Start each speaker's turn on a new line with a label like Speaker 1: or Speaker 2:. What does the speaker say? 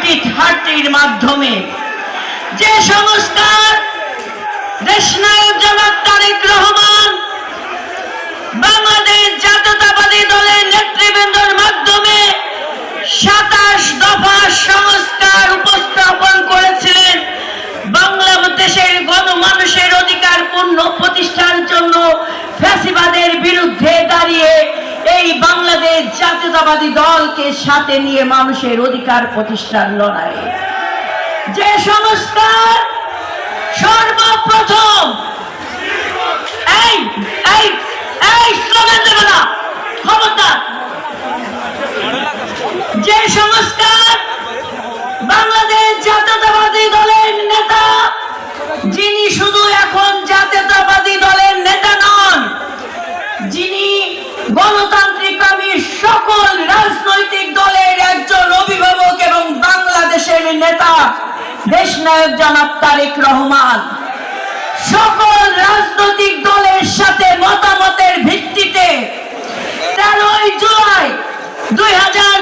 Speaker 1: ভীষণ হারটির মাধ্যমে যে সংস্কার দেশনায়ক জনাব তারেক রহমান বাংলাদেশ জাতীয়তাবাদী দলের নেতৃবৃন্দর মাধ্যমে সাতাশ দফা সংস্কার উপস্থাপন করেছিলেন। জাতীয়তাবাদী দলকে সাথে নিয়ে মানুষের অধিকার প্রতিষ্ঠার লড়াই। যে সংস্কার সর্বপ্রথম সকল রাজনৈতিক দলের একজন অভিভাবক এবং বাংলাদেশের নেতা, দেশনায়ক জনাব তারেক রহমান। সকল রাজনৈতিক দলের সাথে মতামতের ভিত্তিতে তেরোই জুলাই দুই হাজার